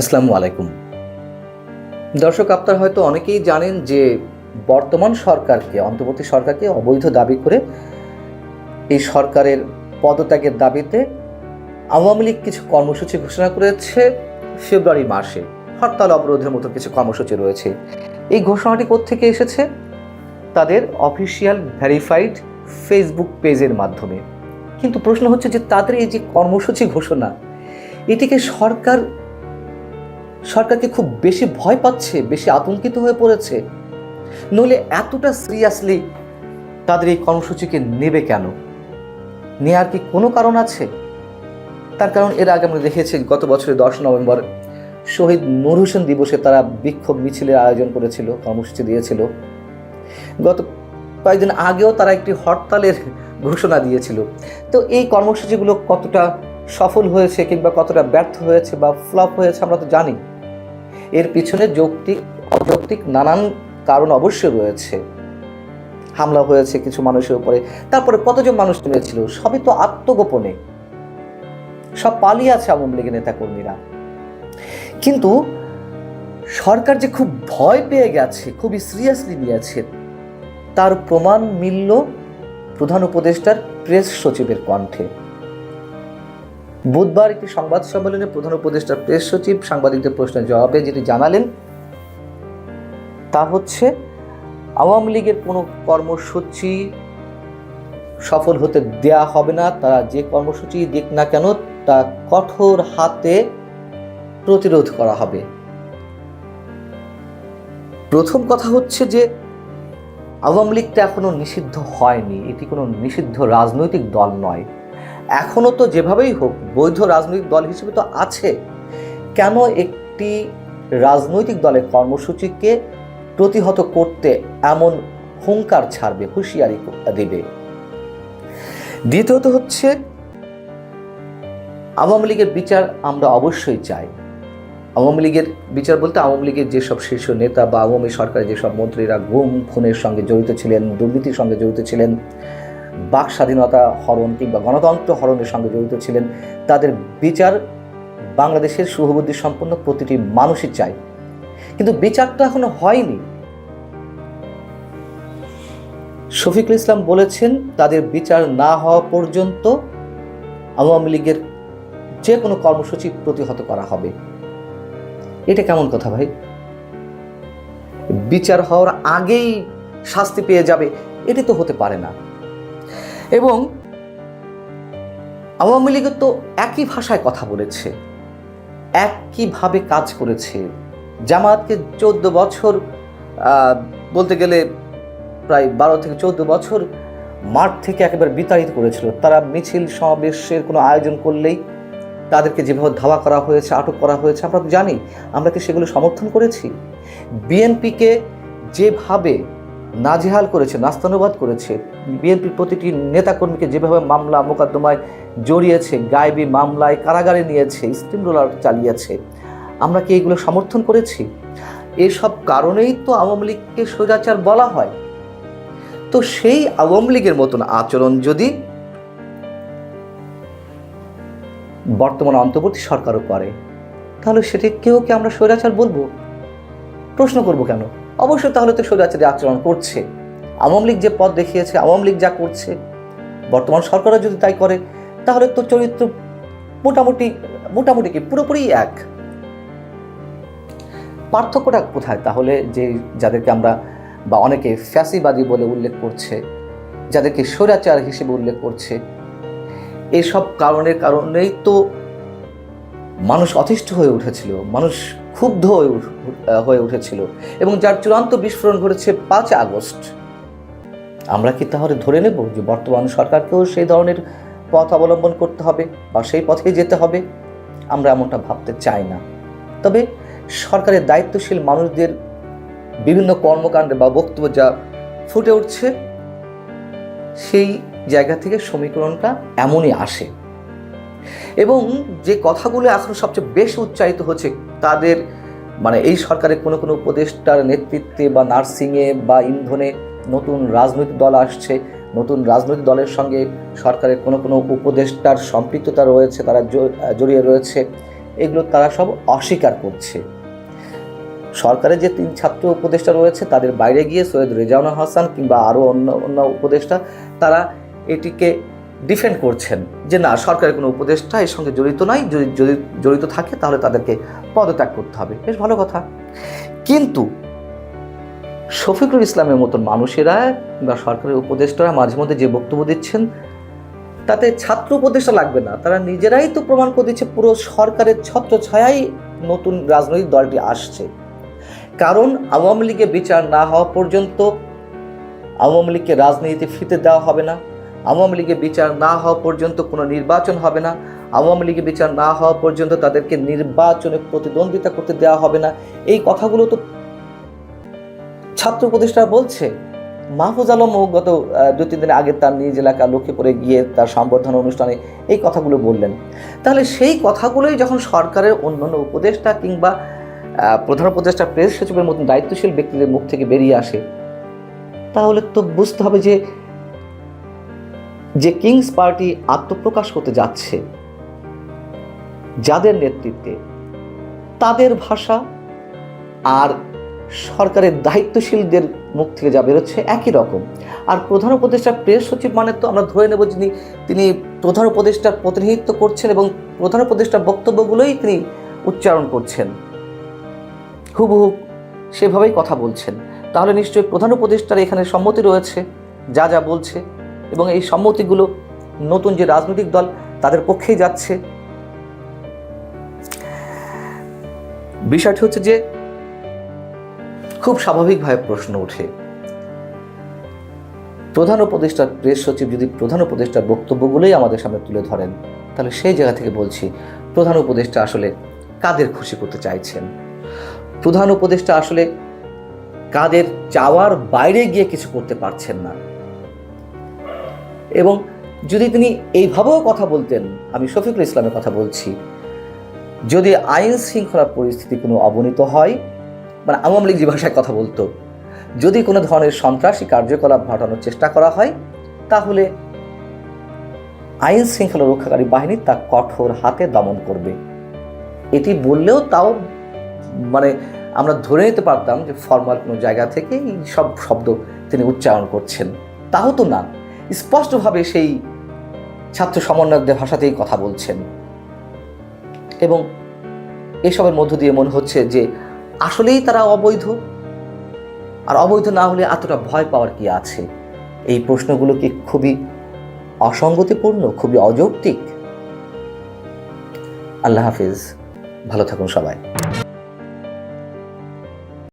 আসসালামু আলাইকুম। দর্শক, আপনারা হয়তো অনেকেই জানেন যে বর্তমান সরকারকে, অন্তর্বর্তী সরকারকে অবৈধ দাবি করে এই সরকারের পদত্যাগের দাবিতে আওয়ামী লীগ কিছু কর্মসূচি ঘোষণা করেছে ফেব্রুয়ারি মাসে। হরতাল অবরোধের মতো কিছু কর্মসূচি রয়েছে। এই ঘোষণাটি কোত্থেকে এসেছে? তাদের অফিসিয়াল ভেরিফাইড ফেসবুক পেজের মাধ্যমে। কিন্তু প্রশ্ন হচ্ছে যে তাদের এই যে কর্মসূচি ঘোষণা, এটিকে সরকার সরকারকে খুব বেশি ভয় পাচ্ছে, বেশি আতঙ্কিত হয়ে পড়েছে। নইলে এতটা সিরিয়াসলি তাদের এই কর্মসূচিকে নেবে কেন? নেয়ার কি কোনো কারণ আছে? তার কারণ এর আগে আমরা দেখেছি, গত বছরের দশ নভেম্বর শহীদ নূর হোসেন দিবসে তারা বিক্ষোভ মিছিলের আয়োজন করেছিল, কর্মসূচি দিয়েছিল। গত কয়েকদিন আগেও তারা একটি হরতালের ঘোষণা দিয়েছিল। তো এই কর্মসূচিগুলো কতটা সফল হয়েছে কিংবা কতটা ব্যর্থ হয়েছে বা ফ্লপ হয়েছে আমরা তো জানি। এর পিছনে যৌক্তিক, অযৌক্তিক নানান কারণ অবশ্যই রয়েছে। হামলা হয়েছে কিছু মানুষের উপরে। তারপরে কতজন মানুষ তুলেছিল সবই তো আত্মগোপনে। সব পালিয়ে আছে আওয়ামী লীগের নেতাকর্মীরা। কিন্তু সরকার যে খুব ভয় পেয়ে গেছে, খুবই সিরিয়াসলি নিয়েছে, তার প্রমাণ মিলল প্রধান উপদেষ্টার প্রেস সচিবের কণ্ঠে। বুধবার একটি সংবাদ সম্মেলনে প্রধান উপদেষ্টা প্রেস সচিব সাংবাদিকদের প্রশ্নের জবাবে যেটি জানালেন, তা হচ্ছে, আওয়ামী লীগের কোনো কর্মসূচি সফল হতে দেয়া হবে না, তারা যে কর্মসূচি দিক না কেন, তা কঠোর হাতে প্রতিরোধ করা হবে। প্রথম কথা হচ্ছে যে, আওয়ামী লীগটা এখনও নিষিদ্ধ হয়নি, এটি কোনো নিষিদ্ধ রাজনৈতিক দল নয়। এখনও তো যেভাবেই হোক বৈধ রাজনৈতিক দল হিসেবে তো আছে। কেন একটি রাজনৈতিক দলের কর্মসূচিকে প্রতিহত করতে এমন হুঙ্কার ছাড়বে, হুঁশিয়ারি দেবে? দ্বিতীয়ত হচ্ছে, আওয়ামী লীগের বিচার আমরা অবশ্যই চাই। আওয়ামী লীগের বিচার বলতে আওয়ামী লীগের যেসব শীর্ষ নেতা বা আওয়ামী সরকারের যেসব মন্ত্রীরা গুম, খুনের সঙ্গে জড়িত ছিলেন, দুর্নীতির সঙ্গে জড়িত ছিলেন বাক স্বাধীনতা হরণ কিংবা গণতন্ত্র হরণের সঙ্গে জড়িত ছিলেন। তাদের বিচার বাংলাদেশের সুহবুদ্ধি সম্পন্ন প্রতিটি মানুষই চায়। কিন্তু বিচারটা এখনও হয়নি। শফিকুল ইসলাম বলেছেন, তাদের বিচার না হওয়া পর্যন্ত আওয়ামী লীগের যে কোনো কর্মসূচি প্রতিহত করা হবে। এটা কেমন কথা ভাই? বিচার হওয়ার আগেই শাস্তি পেয়ে যাবে, এটি তো হতে পারে না। এবং আওয়ামী লীগের তো একই ভাষায় কথা বলেছে, একইভাবে কাজ করেছে। জামাতকে চোদ্দ বছর বলতে গেলে প্রায় বারো থেকে চোদ্দ বছর মাঠ থেকে একেবারে বিতাড়িত করেছিল। তারা মিছিল সমাবেশের কোনো আয়োজন করলেই তাদেরকে যেভাবে ধাওয়া করা হয়েছে, আটক করা হয়েছে, আমরা তো জানি, আমরা কি সেগুলো সমর্থন করেছি? বিএনপিকে যেভাবে নাজেহাল করেছে, নাস্তানুবাদ করেছে। বিএনপির প্রতিটি নেতাকর্মীকে যেভাবে মামলা মোকদ্দমায় জড়িয়েছে, গায়েবী মামলায় কারাগারে নিয়েছে, স্টিম রোলার চালিয়েছে, আমরা কি এগুলো সমর্থন করেছি? এসব কারণেই তো আওয়ামী লীগকে সোজাচার বলা হয়। তো সেই আওয়ামী লীগের মতন আচরণ যদি বর্তমান অন্তর্বর্তী সরকারও করে, তাহলে সেটি কেউ কি আমরা স্বৈরাচার বলব? প্রশ্ন করব কেন? অবশ্যই তাহলে তো স্বৈরাচারী আচরণ করছে। আওয়ামী লীগ যে পথ দেখিয়েছে, আওয়ামী লীগ যা করছে, বর্তমান সরকারও যদি তাই করে, তাহলে তো চরিত্র মোটামুটি মোটামুটি কি পুরোপুরি এক। পার্থক্যটা কোথায়? তাহলে যে যাদেরকে আমরা বা অনেকে ফ্যাসিবাদী বলে উল্লেখ করছে, যাদেরকে স্বৈরাচার হিসেবে উল্লেখ করছে, এসব কারণের কারণেই তো মানুষ অতিষ্ঠ হয়ে উঠেছিল। মানুষ ক্ষুব্ধ হয়ে উঠেছিল এবং যার চূড়ান্ত বিস্ফোরণ ঘটেছে পাঁচ আগস্ট। আমরা কি তাহলে ধরে নেব যে বর্তমান সরকারকেও সেই ধরনের পথ অবলম্বন করতে হবে বা সেই পথেই যেতে হবে? আমরা এমনটা ভাবতে চাই না। তবে সরকারের দায়িত্বশীল মানুষদের বিভিন্ন কর্মকাণ্ডে বা বক্তব্য যা ফুটে উঠছে, সেই জায়গা থেকে সমীকরণটা এমনই আসে। এবং যে কথাগুলো এখন সবচেয়ে বেশি উচ্চারিত হচ্ছে, তাদের মানে এই সরকারের কোনো কোনো উপদেষ্টার নেতৃত্বে বা নার্সিংয়ে বা ইন্ধনে নতুন রাজনৈতিক দল আসছে, নতুন রাজনৈতিক দলের সঙ্গে সরকারের কোনো কোনো উপদেষ্টার সম্পৃক্ততা রয়েছে, তারা জড়িয়ে রয়েছে, এগুলো তারা সব অস্বীকার করছে। সরকারের যে তিন ছাত্র উপদেষ্টা রয়েছে, তাদের বাইরে গিয়ে সৈয়দ রেজাউন হাসান কিংবা আরও অন্য অন্য উপদেষ্টা, তারা এটিকে ডিফেন্ড করছেন যে না, সরকারের কোনো উপদেষ্টা এর সঙ্গে জড়িত নয় যদি যদি জড়িত থাকে তাহলে তাদেরকে পদত্যাগ করতে হবে। বেশ ভালো কথা। কিন্তু শফিকুল ইসলামের মতন মানুষেরা বা সরকারের উপদেষ্টারা মাঝে মধ্যে যে বক্তব্য দিচ্ছেন, তাতে ছাত্র উপদেষ্টা লাগবে না। তারা নিজেরাই তো প্রমাণ করে দিচ্ছে পুরো সরকারের ছত্র ছায়াই নতুন রাজনৈতিক দলটি আসছে। কারণ আওয়ামী লীগের বিচার না হওয়া পর্যন্ত আওয়ামী লীগকে রাজনীতিতে ফিতে দেওয়া হবে না। আওয়ামী লীগের বিচার না হওয়া পর্যন্ত কোনো নির্বাচন হবে না। আওয়ামী লীগের বিচার না হওয়া পর্যন্ত তাদেরকে নির্বাচনে প্রতিদ্বন্দ্বিতা করতে দেওয়া হবে না। এই কথাগুলো তো ছাত্র উপদেষ্টা বলছে। মাহফুজ আলম গত দু তিন দিন আগে তার নিজ এলাকা লক্ষ্মীপুরে গিয়ে তার সম্বর্ধনা অনুষ্ঠানে এই কথাগুলো বললেন। তাহলে সেই কথাগুলোই যখন সরকারের অন্যান্য উপদেষ্টা কিংবা প্রধান উপদেষ্টা, প্রেস সচিবের মতন দায়িত্বশীল ব্যক্তিদের মুখ থেকে বেরিয়ে আসে, তাহলে তো বুঝতে হবে যে যে কিংস পার্টি আত্মপ্রকাশ করতে যাচ্ছে, যাদের নেতৃত্বে তাদের ভাষা আর সরকারের দায়িত্বশীলদের মুখ থেকে যা বেরোচ্ছে একই রকম। আর প্রধান উপদেষ্টা প্রেস সচিব মানে তো আমরা ধরে নেব যিনি, তিনি প্রধান উপদেষ্টার প্রতিনিধিত্ব করছেন এবং প্রধান উপদেষ্টার বক্তব্যগুলোই তিনি উচ্চারণ করছেন। হুবহু সেভাবেই কথা বলছেন। তাহলে নিশ্চয়ই প্রধান উপদেষ্টার এখানে সম্মতি রয়েছে, যা যা বলছে এবং এই সম্মতিগুলো নতুন যে রাজনৈতিক দল তাদের পক্ষেই যাচ্ছে। বিষয়টি হচ্ছে যে খুব স্বাভাবিকভাবে প্রশ্ন ওঠে। প্রধান উপদেষ্টার প্রেস সচিব যদি প্রধান উপদেষ্টার বক্তব্যগুলোই আমাদের সামনে তুলে ধরেন, তাহলে সেই জায়গা থেকে বলছি, প্রধান উপদেষ্টা আসলে কাদের খুশি করতে চাইছেন? প্রধান উপদেষ্টা আসলে কাদের চাওয়ার বাইরে গিয়ে কিছু করতে পারছেন না। এবং যদি তিনি এইভাবেও কথা বলতেন, আমি শফিকুল ইসলামের কথা বলছি, যদি আইন শৃঙ্খলা পরিস্থিতি কোনো অবনীত হয় মানে আওয়ামী লীগ যে ভাষায় কথা বলতো, যদি কোনো ধরনের সন্ত্রাসী কার্যকলাপ ঘটানোর চেষ্টা করা হয়, তাহলে আইন শৃঙ্খলা রক্ষাকারী বাহিনী তা কঠোর হাতে দমন করবে। এটি বললেও তাও মানে আমরা ধরে নিতে পারতাম যে ফর্মাল কোনো জায়গা থেকে এই সব শব্দ তিনি উচ্চারণ করছেন। তাও তো না। স্পষ্টভাবে সেই ছাত্র সমন্বয়কদের ভাষাতেই কথা বলছেন। এবং এসবের মধ্য দিয়ে মনে হচ্ছে যে আসলেই তারা অবৈধ। আর অবৈধ না হলে এতটা ভয় পাওয়ার কি আছে? এই প্রশ্নগুলো কি খুবই অসঙ্গতিপূর্ণ, খুবই অযৌক্তিক? আল্লাহ হাফিজ। ভালো থাকুন সবাই।